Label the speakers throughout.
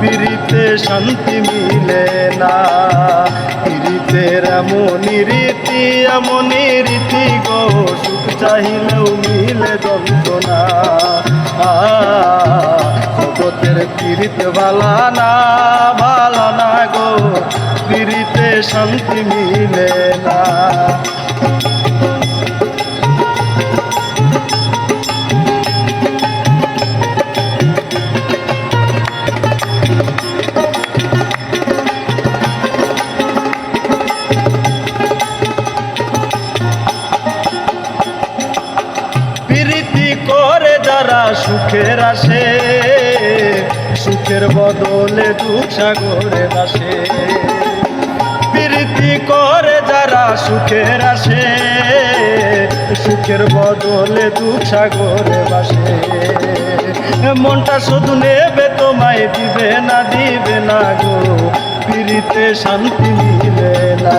Speaker 1: পীড়িতে শান্তি মিলে না। পীড়িতের এমনই রীতি এমনই রীতি গো, সুখ চাহিলেও মিলে যন্ত্রণা। জগতের পীড়িত ভালা না ভালা না গো, পীড়িতে শান্তি মিলে যারা সুখের আসে, সুখের বদলে দুঃখ সাগরে বাসে প্রীতি করে যারা সুখের আসে, সুখের বদলে দুঃখ সাগরে বাসে মনটা শুধু নেবে, তোমায় দিবে না দিবে না গো পিড়িতে শান্তি মিলে না।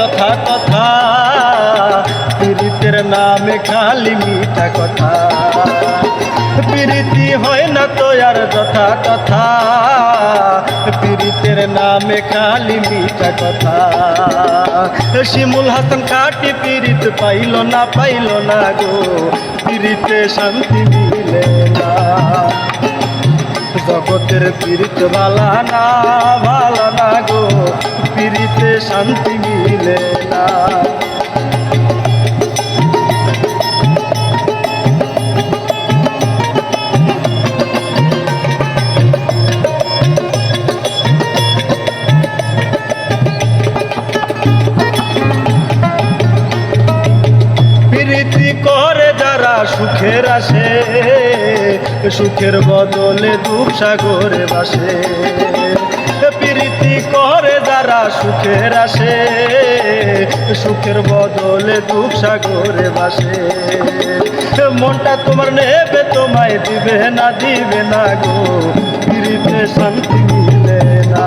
Speaker 1: যথা কথা। প্রীতির নামে খালি মিঠা কথা। প্রীতি হয় না তো আর যথা কথা। প্রীতির নামে খালি মিঠা কথা। শিমুল হাসান কাটি পীড়িত পাইল না পাইল না গো। পীড়িতে শান্তি মিলে। জগতের পীড়িত ভালা না ভালা না গো। পীড়িতে শান্তি মিলে না। সুখের আসে, সুখের বদলে দুঃখ সাগরে বাসে প্রীতি করে যারা সুখের আসে, সুখের বদলে দুঃখ সাগরে বাসে মনটা তোমার নেবে, তোমায় দিবে না দিবে না গো। প্রীতে শান্তি মিলে না।